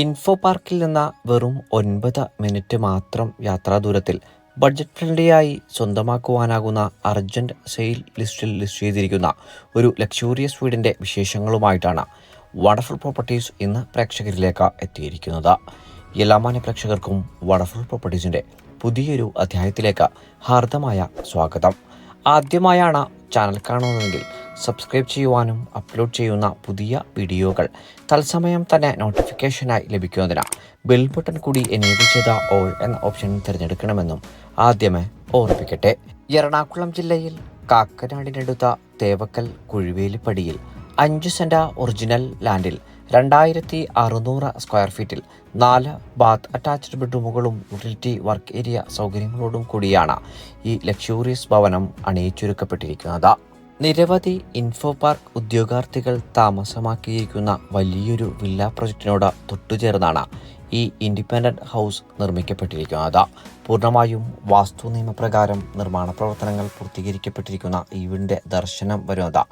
Info പാർക്കിൽ നിന്ന് വെറും ഒൻപത് മിനിറ്റ് മാത്രം യാത്രാ ദൂരത്തിൽ ബഡ്ജറ്റ് ഫ്രണ്ട്ലിയായി സ്വന്തമാക്കുവാനാകുന്ന അർജന്റ് സെയിൽ ലിസ്റ്റിൽ ലിസ്റ്റ് ചെയ്തിരിക്കുന്ന ഒരു ലക്ഷൂറിയസ് വീടിന്റെ വിശേഷങ്ങളുമായിട്ടാണ് വണ്ടർഫുൾ പ്രോപ്പർട്ടീസ് ഇന്ന് പ്രേക്ഷകരിലേക്ക് എത്തിയിരിക്കുന്നത്. എല്ലാ മാന്യ പ്രേക്ഷകർക്കും വണ്ടർഫുൾ പ്രോപ്പർട്ടീസിന്റെ പുതിയൊരു അധ്യായത്തിലേക്ക് ഹാർദമായ സ്വാഗതം. ആദ്യമായാണ് ചാനൽ കാണുന്നതെങ്കിൽ സബ്സ്ക്രൈബ് ചെയ്യുവാനും അപ്ലോഡ് ചെയ്യുന്ന പുതിയ വീഡിയോകൾ തത്സമയം തന്നെ നോട്ടിഫിക്കേഷനായി ലഭിക്കുന്നതിന് ബെൽ ബട്ടൺ കൂടി എനേബിൾ ചെയ്ത ഓൾ എന്ന ഓപ്ഷൻ തിരഞ്ഞെടുക്കണമെന്നും ആദ്യമേ ഓർപ്പിക്കട്ടെ എറണാകുളം ജില്ലയിൽ കാക്കനാടിനടുത്ത തേവക്കൽ കുഴുവേലിപ്പടിയിൽ അഞ്ച് സെന്റ ഒറിജിനൽ ലാൻഡിൽ രണ്ടായിരത്തി അറുന്നൂറ് സ്ക്വയർ ഫീറ്റിൽ നാല് ബാത്ത് അറ്റാച്ച്ഡ് ബെഡ്റൂമുകളും യൂട്ടിലിറ്റി വർക്ക് ഏരിയ സൗകര്യങ്ങളോടും കൂടിയാണ് ഈ ലക്ഷൂറിയസ് ഭവനം അണിയിച്ചൊരുക്കപ്പെട്ടിരിക്കുന്നത്. നിരവധി ഇൻഫോ പാർക്ക് ഉദ്യോഗാർത്ഥികൾ താമസമാക്കിയിരിക്കുന്ന വലിയൊരു വില്ല പ്രൊജക്ടിനോട് തൊട്ടുചേർന്നാണ് ഈ ഇൻഡിപെൻഡന്റ് ഹൗസ് നിർമ്മിക്കപ്പെട്ടിരിക്കുന്നത്. പൂർണമായും വാസ്തു നിയമപ്രകാരം നിർമ്മാണ പ്രവർത്തനങ്ങൾ പൂർത്തീകരിക്കപ്പെട്ടിരിക്കുന്ന ഈ വീടിന്റെ ദർശനം വരുന്നത്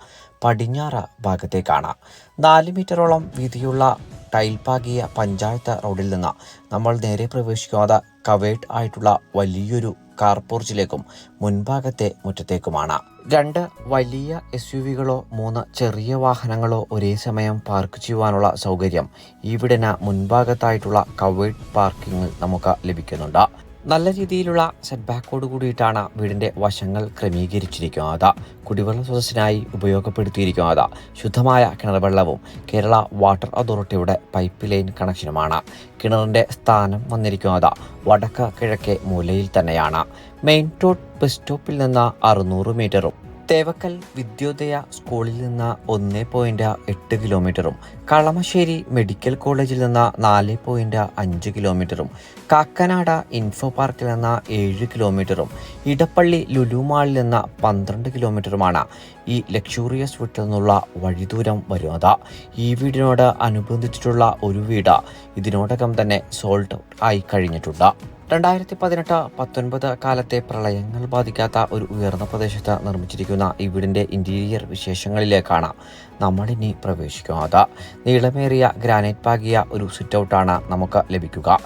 പടിഞ്ഞാറ് ഭാഗത്തേക്കാണ്. നാല് മീറ്ററോളം വീതിയുള്ള ടൈൽ പാകിയ പഞ്ചായത്ത് റോഡിൽ നിന്ന് നമ്മൾ നേരെ പ്രവേശിക്കാതെ കവേഡ് ആയിട്ടുള്ള വലിയൊരു കാർ പോർച്ചിലേക്കും മുൻഭാഗത്തെ മുറ്റത്തേക്കുമാണ്. രണ്ട് വലിയ എസ് യു വികളോ മൂന്ന് ചെറിയ വാഹനങ്ങളോ ഒരേ സമയം പാർക്ക് ചെയ്യുവാനുള്ള സൗകര്യം ഇവിടെ മുൻഭാഗത്തായിട്ടുള്ള കവേഡ് പാർക്കിംഗ് നമുക്ക് ലഭിക്കുന്നുണ്ട്. നല്ല രീതിയിലുള്ള സെറ്റ് ബാക്കോട് കൂടിയിട്ടാണ് വീടിന്റെ വശങ്ങൾ ക്രമീകരിച്ചിരിക്കുന്നത്. കുടിവെള്ള സ്രോതസ്സിനായി ഉപയോഗപ്പെടുത്തിയിരിക്കുന്നത്. ശുദ്ധമായ കിണർ വെള്ളവും കേരള വാട്ടർ അതോറിറ്റിയുടെ പൈപ്പ് ലൈൻ കണക്ഷനുമാണ്. കിണറിന്റെ സ്ഥാനം വന്നിരിക്കുന്നത് വടക്ക് കിഴക്കേ മൂലയിൽ തന്നെയാണ്. മെയിൻ റോഡ് ബസ് സ്റ്റോപ്പിൽ നിന്ന് അറുന്നൂറ് മീറ്ററും തേവക്കൽ വിദ്യോദയ സ്കൂളിൽ നിന്ന് ഒന്ന് പോയിന്റ് എട്ട് കിലോമീറ്ററും കളമശ്ശേരി മെഡിക്കൽ കോളേജിൽ നിന്ന് നാല് പോയിന്റ് അഞ്ച് കിലോമീറ്ററും കാക്കനാട ഇൻഫോ പാർക്കിൽ നിന്ന് ഏഴ് കിലോമീറ്ററും ഇടപ്പള്ളി ലുലുമാളിൽ നിന്ന് പന്ത്രണ്ട് കിലോമീറ്ററുമാണ് ഈ ലക്ഷൂറിയസ് വീട്ടിൽ നിന്നുള്ള വഴിദൂരം വരുന്നത്. ഈ വീടിനോട് അനുബന്ധിച്ചിട്ടുള്ള ഒരു വീട്. ഇതിനോടകം തന്നെ സോൾഡ് ആയി കഴിഞ്ഞിട്ടുണ്ട്. രണ്ടായിരത്തി പതിനെട്ട് പത്തൊൻപത് കാലത്തെ പ്രളയങ്ങൾ ബാധിക്കാത്ത ഒരു ഉയർന്ന പ്രദേശത്ത് നിർമ്മിച്ചിരിക്കുന്ന ഈ വീടിന്റെ ഇന്റീരിയർ വിശേഷങ്ങളിലേക്കാണ് നമ്മളിനി പ്രവേശിക്കുന്നത് നീളമേറിയ ഗ്രാനൈറ്റ് പാകിയ ഒരു സിറ്റ് ഔട്ടാണ് നമുക്ക് ലഭിക്കുക.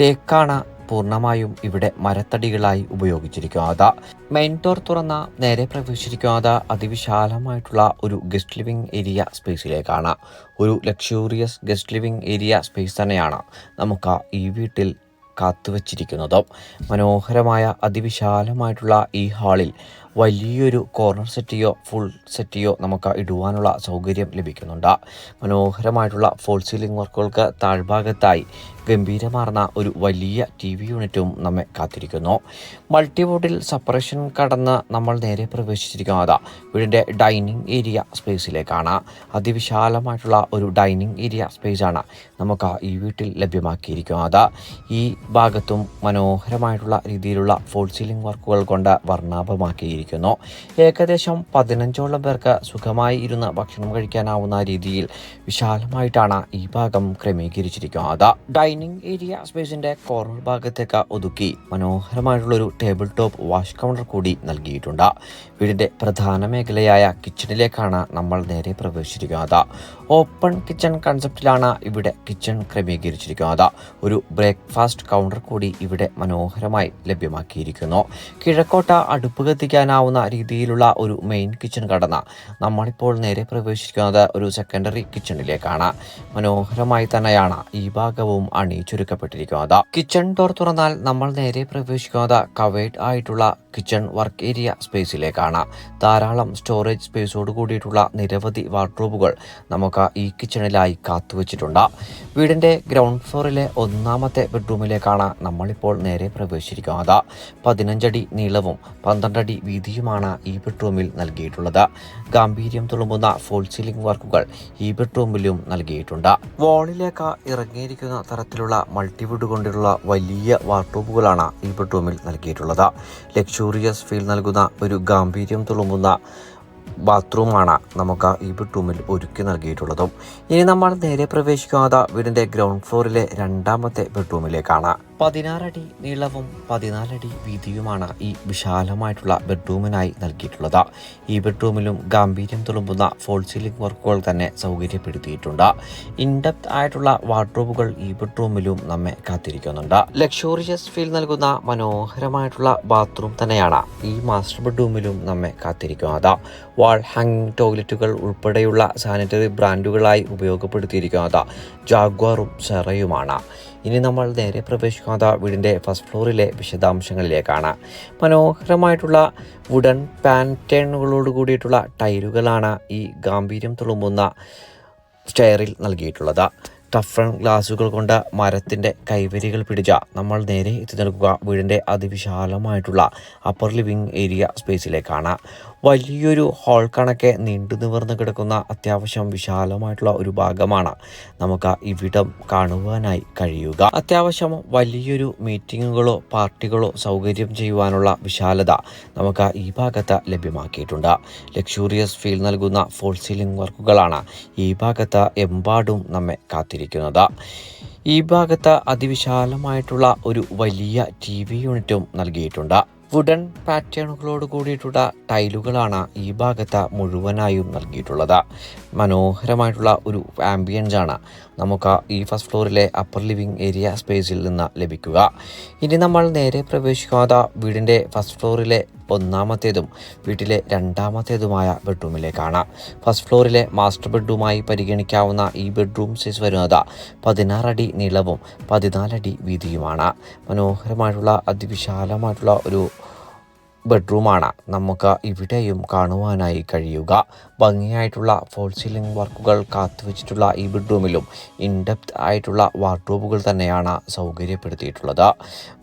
തേക്കാണ് പൂർണമായും ഇവിടെ മരത്തടികളായി ഉപയോഗിച്ചിരിക്കുന്നത് മെയിൻ ഡോർ തുറന്ന നേരെ പ്രവേശിച്ചിരിക്കുന്നത് അതിവിശാലമായിട്ടുള്ള ഒരു ഗസ്റ്റ് ലിവിംഗ് ഏരിയ സ്പേസിലേക്കാണ്. ഒരു luxurious guest living area space തന്നെയാണ് നമുക്ക് ഈ വീട്ടിൽ കാത്തുവച്ചിരിക്കുന്നതും. മനോഹരമായ അതിവിശാലമായിട്ടുള്ള ഈ ഹാളിൽ വലിയൊരു കോർണർ സെറ്റിയോ ഫുൾ സെറ്റിയോ നമുക്ക് ഇടുവാനുള്ള സൗകര്യം ലഭിക്കുന്നുണ്ട്. മനോഹരമായിട്ടുള്ള ഫോൾ സീലിംഗ് വർക്കുകൾക്ക് താഴ്ഭാഗത്തായി ഗംഭീരമാർന്ന ഒരു വലിയ ടി വി യൂണിറ്റും നമ്മെ കാത്തിരിക്കുന്നു. മൾട്ടിബോർഡിൽ സപ്പറേഷൻ കടന്ന് നമ്മൾ നേരെ പ്രവേശിച്ചിരിക്കുന്നത് വീടിന്റെ ഡൈനിങ് ഏരിയ സ്പേസിലേക്കാണ് അതിവിശാലമായിട്ടുള്ള ഒരു ഡൈനിങ് ഏരിയ സ്പേസാണ് നമുക്ക് ഈ വീട്ടിൽ ലഭ്യമാക്കിയിരിക്കുന്നത് ഈ ഭാഗത്തും മനോഹരമായിട്ടുള്ള രീതിയിലുള്ള ഫോൾ സീലിംഗ് വർക്കുകൾ കൊണ്ട് വർണാഭമാക്കിയിരിക്കുന്നു ഏകദേശം പതിനഞ്ചോളം പേർക്ക് സുഖമായി ഇരുന്ന് ഭക്ഷണം കഴിക്കാനാവുന്ന രീതിയിൽ വിശാലമായിട്ടാണ് ഈ ഭാഗം ക്രമീകരിച്ചിരിക്കുന്നത്. ഡൈനിങ് ഏരിയ സ്പേസിന്റെ കോർണർ ഭാഗത്തേക്ക് ഒതുക്കി മനോഹരമായിട്ടുള്ളൊരു ടേബിൾ ടോപ്പ് വാഷ് കൗണ്ടർ കൂടി നൽകിയിട്ടുണ്ട്. വീടിന്റെ പ്രധാന മേഖലയായ കിച്ചണിലേക്കാണ് നമ്മൾ നേരെ പ്രവേശിച്ചിരിക്കുന്നത്. ഓപ്പൺ കിച്ചൺ കൺസെപ്റ്റിലാണ് ഇവിടെ കിച്ചൺ ക്രമീകരിച്ചിരിക്കുന്നത്. ഒരു ബ്രേക്ക്ഫാസ്റ്റ് കൗണ്ടർ കൂടി ഇവിടെ മനോഹരമായി ലഭ്യമാക്കിയിരിക്കുന്നു. കിഴക്കോട്ട അടുപ്പ് കത്തിക്കാനാവുന്ന രീതിയിലുള്ള ഒരു മെയിൻ കിച്ചൺ ഘടന. നമ്മളിപ്പോൾ നേരെ പ്രവേശിക്കുന്നത് ഒരു സെക്കൻഡറി കിച്ചണിലേക്കാണ് മനോഹരമായി തന്നെയാണ് ഈ ഭാഗവും അണിയിച്ചൊരുക്കപ്പെട്ടിരിക്കുന്നത്. കിച്ചൺ ഡോർ തുറന്നാൽ നമ്മൾ നേരെ പ്രവേശിക്കുന്നത് കവേഡ് ആയിട്ടുള്ള കിച്ചൺ വർക്ക് ഏരിയ സ്പേസിലേക്കാണ്. ധാരാളം സ്റ്റോറേജ് സ്പേസോട് കൂടിയിട്ടുള്ള നിരവധി വാർഡ്രോബുകൾ നമുക്ക് ഈ കിച്ചണിലായി കാത്തുവച്ചിട്ടുണ്ട്. വീടിന്റെ ഗ്രൗണ്ട് ഫ്ലോറിലെ ഒന്നാമത്തെ ബെഡ്റൂമിലേക്കാണ് നമ്മളിപ്പോൾ നേരെ പ്രവേശിച്ചിരിക്കുന്നത്. പതിനഞ്ചടി നീളവും പന്ത്രണ്ടടി വീതിയുമാണ് ഈ ബെഡ്റൂമിൽ നൽകിയിട്ടുള്ളത്. ഗാംഭീര്യം തുളുമ്പുന്ന ഫോൾ സീലിംഗ് വർക്കുകൾ ഈ ബെഡ്റൂമിലും നൽകിയിട്ടുണ്ട്. വാളിലേക്ക് ഇറങ്ങിയിരിക്കുന്ന തരത്തിലുള്ള മൾട്ടിവുഡ് കൊണ്ടുള്ള വലിയ വാർഡ്രോബുകളാണ് ഈ ബെഡ്റൂമിൽ നൽകിയിട്ടുള്ളത്. ലക്ഷൂറിയസ് ഫീൽ നൽകുന്ന ഒരു ഗാംഭീര്യം തുളുമ്പുന്ന ബാത്റൂമാണ് നമുക്ക് ഈ ബെഡ്റൂമിൽ ഒരുക്കി നൽകിയിട്ടുള്ളതും. ഇനി നമ്മൾ നേരെ പ്രവേശിക്കാതെ വീടിന്റെ ഗ്രൗണ്ട് ഫ്ലോറിലെ രണ്ടാമത്തെ ബെഡ്റൂമിലേക്കാണ് പതിനാറടി നീളവും പതിനാലടി വീതിയുമാണ് ഈ വിശാലമായിട്ടുള്ള ബെഡ്റൂമിനായി നൽകിയിട്ടുള്ളത്. ഈ ബെഡ്റൂമിലും ഗാംഭീര്യം തുളുമ്പുന്ന ഫോൾ സീലിംഗ് വർക്കുകൾ തന്നെ സൗകര്യപ്പെടുത്തിയിട്ടുണ്ട്. ഇൻഡെപ്ത് ആയിട്ടുള്ള വാർഡ്രോബുകൾ ഈ ബെഡ്റൂമിലും നമ്മെ കാത്തിരിക്കുന്നുണ്ട്. ലക്ഷോറിയസ് ഫീൽ നൽകുന്ന മനോഹരമായിട്ടുള്ള ബാത്റൂം തന്നെയാണ് ഈ മാസ്റ്റർ ബെഡ്റൂമിലും നമ്മെ കാത്തിരിക്കുന്നത്. വാൾ ഹാങ് ടോയ്ലറ്റുകൾ ഉൾപ്പെടെയുള്ള സാനിറ്ററി ബ്രാൻഡുകളായി ഉപയോഗപ്പെടുത്തിയിരിക്കുന്നത്. ജാഗ്വാറും സെറയുമാണ് ഇനി നമ്മൾ നേരെ പ്രവേശിക്കാത്ത വീടിന്റെ ഫസ്റ്റ് ഫ്ലോറിലെ വിശദാംശങ്ങളിലേക്കാണ്. മനോഹരമായിട്ടുള്ള വുഡൻ പാറ്റേണുകളോട് കൂടിയിട്ടുള്ള ടൈലുകളാണ് ഈ ഗാംഭീര്യം തുളുമ്പുന്ന സ്റ്റെയറിൽ നൽകിയിട്ടുള്ളത്. ടഫൺ ഗ്ലാസുകൾ കൊണ്ട് മരത്തിന്റെ കൈവരികൾ പിടിച്ച നമ്മൾ നേരെ എത്തി നിൽക്കുക വീടിന്റെ അതിവിശാലമായിട്ടുള്ള അപ്പർ ലിവിങ് ഏരിയ സ്പേസിലേക്കാണ് വലിയൊരു ഹോൾ കണക്കെ നീണ്ടു നിവർന്ന് കിടക്കുന്ന അത്യാവശ്യം വിശാലമായിട്ടുള്ള ഒരു ഭാഗമാണ്. നമുക്ക് ഇവിടം കാണുവാനായി കഴിയുക. അത്യാവശ്യം വലിയൊരു മീറ്റിങ്ങുകളോ പാർട്ടികളോ സൗകര്യം ചെയ്യുവാനുള്ള വിശാലത നമുക്ക് ഈ ഭാഗത്ത് ലഭ്യമാക്കിയിട്ടുണ്ട്. ലക്ഷൂറിയസ് ഫീൽ നൽകുന്ന ഫോൾ സീലിംഗ് വർക്കുകളാണ് ഈ ഭാഗത്ത് എമ്പാടും നമ്മെ കാത്തിരിക്കുന്നത്. ഈ ഭാഗത്ത് അതിവിശാലമായിട്ടുള്ള ഒരു വലിയ ടി വി യൂണിറ്റും നൽകിയിട്ടുണ്ട്. വുഡൻ പാറ്റേണുകളോട് കൂടിയിട്ടുള്ള ടൈലുകളാണ് ഈ ഭാഗത്ത് മുഴുവനായും നൽകിയിട്ടുള്ളത്. മനോഹരമായിട്ടുള്ള ഒരു ആംബിയൻസ് ആണ് നമുക്ക് ഈ ഫസ്റ്റ് ഫ്ലോറിലെ അപ്പർ ലിവിംഗ് ഏരിയ സ്പേസിൽ നിന്ന് ലഭിക്കുക. ഇനി നമ്മൾ നേരെ പ്രവേശിക്കാത്ത വീടിന്റെ ഫസ്റ്റ് ഫ്ലോറിലെ ഒന്നാമത്തേതും വീട്ടിലെ രണ്ടാമത്തേതുമായ ബെഡ്റൂമിലേക്കാണ്. ഫസ്റ്റ് ഫ്ലോറിലെ മാസ്റ്റർ ബെഡ്റൂമായി പരിഗണിക്കാവുന്ന ഈ ബെഡ്റൂം സൈസ് വരുന്നത് പതിനാറടി നീളവും പതിനാലടി വീതിയുമാണ്. മനോഹരമായിട്ടുള്ള അതിവിശാലമായിട്ടുള്ള ഒരു ബെഡ്റൂമാണ്. നമുക്ക് ഇവിടെയും കാണുവാനായി കഴിയുക. ഭംഗിയായിട്ടുള്ള ഫോൾ സീലിംഗ് വർക്കുകൾ കാത്തുവച്ചിട്ടുള്ള ഈ ബെഡ്റൂമിലും ഇൻഡെപ്ത് ആയിട്ടുള്ള വാർഡ്രോബുകൾ തന്നെയാണ് സൗകര്യപ്പെടുത്തിയിട്ടുള്ളത്.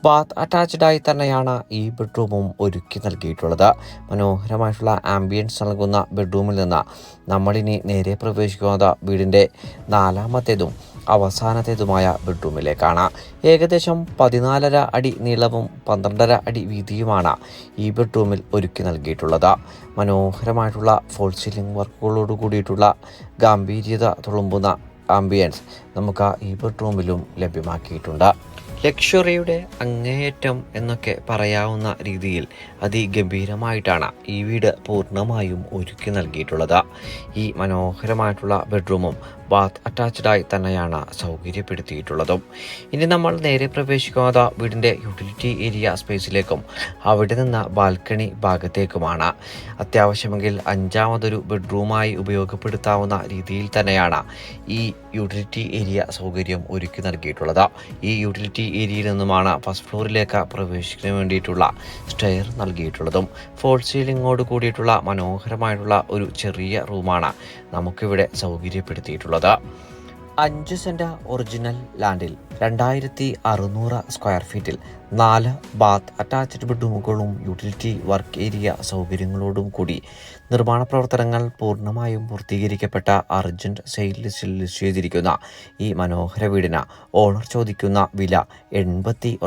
ബാത്ത് അറ്റാച്ച്ഡായി തന്നെയാണ് ഈ ബെഡ്റൂമും ഒരുക്കി നൽകിയിട്ടുള്ളത്. മനോഹരമായിട്ടുള്ള ആംബിയൻസ് നൽകുന്ന ബെഡ്റൂമിൽ നിന്ന് നമ്മളിനി നേരെ പ്രവേശിക്കുന്നത് വീടിന്റെ നാലാമത്തേതും അവസാനത്തേതുമായ ബെഡ്റൂമിലേക്കാണ്. ഏകദേശം പതിനാലര അടി നീളവും പന്ത്രണ്ടര അടി വീതിയുമാണ് ഈ ബെഡ്റൂമിൽ ഒരുക്കി നൽകിയിട്ടുള്ളത്. മനോഹരമായിട്ടുള്ള ഫോൾ സീലിംഗ് വർക്കുകളോട് കൂടിയിട്ടുള്ള ഗാംഭീര്യത തുളുമ്പുന്ന ആംബിയൻസ് നമുക്ക് ഈ ബെഡ്റൂമിലും ലഭ്യമാക്കിയിട്ടുണ്ട്. ലക്ഷറിയുടെ അങ്ങേയറ്റം എന്നൊക്കെ പറയാവുന്ന രീതിയിൽ അതിഗംഭീരമായിട്ടാണ് ഈ വീട് പൂർണമായും ഒരുക്കി നൽകിയിട്ടുള്ളത്. ഈ മനോഹരമായിട്ടുള്ള ബെഡ്റൂമും ബാത്ത് അറ്റാച്ച്ഡായി തന്നെയാണ് സൗകര്യപ്പെടുത്തിയിട്ടുള്ളതും. ഇനി നമ്മൾ നേരെ പ്രവേശിക്കുന്നത് വീടിന്റെ യൂട്ടിലിറ്റി ഏരിയ സ്പേസിലേക്കും അവിടെ നിന്ന് ബാൽക്കണി ഭാഗത്തേക്കുമാണ്. അത്യാവശ്യമെങ്കിൽ അഞ്ചാമതൊരു ബെഡ്റൂമായി ഉപയോഗപ്പെടുത്താവുന്ന രീതിയിൽ തന്നെയാണ് ഈ യൂട്ടിലിറ്റി ഏരിയ സൗകര്യം ഒരുക്കി നൽകിയിട്ടുള്ളത്. ഈ യൂട്ടിലിറ്റി ഏരിയയിൽ നിന്നുമാണ് ഫസ്റ്റ് ഫ്ലോറിലേക്ക് പ്രവേശിക്കാൻ വേണ്ടിയിട്ടുള്ള സ്റ്റെയർ നൽകിയിട്ടുള്ളതും. ഫോൾ സീലിങ്ങോട് കൂടിയിട്ടുള്ള മനോഹരമായിട്ടുള്ള ഒരു ചെറിയ റൂമാണ് നമുക്കിവിടെ സൗകര്യപ്പെടുത്തിയിട്ടുള്ളത്. അഞ്ച് സെന്റ് ഒറിജിനൽ ലാൻഡിൽ രണ്ടായിരത്തി അറുന്നൂറ് സ്ക്വയർ ഫീറ്റിൽ നാല് ബാത്ത് അറ്റാച്ച്ഡ് ബെഡ്റൂമുകളും യൂട്ടിലിറ്റി വർക്ക് ഏരിയ സൗകര്യങ്ങളോടും കൂടി നിർമ്മാണ പ്രവർത്തനങ്ങൾ പൂർണമായും പൂർത്തീകരിക്കപ്പെട്ട അർജന്റ് സെയിൽ ലിസ്റ്റിൽ ലിസ്റ്റ് ചെയ്തിരിക്കുന്ന ഈ മനോഹര വീടിന് ഓണർ ചോദിക്കുന്ന വില എൺപത്തി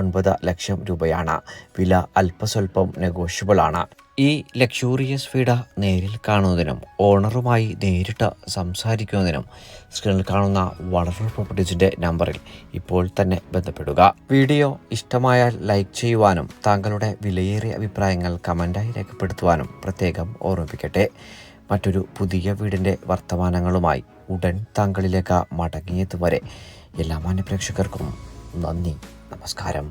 ലക്ഷം രൂപയാണ്. വില അല്പസ്വല്പം നെഗോഷ്യബിൾ ആണ്. ഈ ലക്ഷൂറിയസ് ഫീഡ നേരിൽ കാണുന്നതിനും ഓണറുമായി നേരിട്ട് സംസാരിക്കുന്നതിനും സ്ക്രീനിൽ കാണുന്ന വണ്ടർഫുൾ പ്രോപ്പർട്ടീസിന്റെ നമ്പറിൽ ഇപ്പോൾ തന്നെ ബന്ധപ്പെടുക. വീഡിയോ ഇഷ്ടമായാൽ ലൈക്ക് ചെയ്യുവാനും താങ്കളുടെ വിലയേറിയ അഭിപ്രായങ്ങൾ കമന്റായി രേഖപ്പെടുത്തുവാനും പ്രത്യേകം ഓർമ്മിപ്പിക്കട്ടെ. മറ്റൊരു പുതിയ വീടിന്റെ വർത്തമാനങ്ങളുമായി ഉടൻ താങ്കളിലേക്ക് മടങ്ങിയെത്തും വരെ എല്ലാ മാന്യപ്രേക്ഷകർക്കും നന്ദി നമസ്കാരം.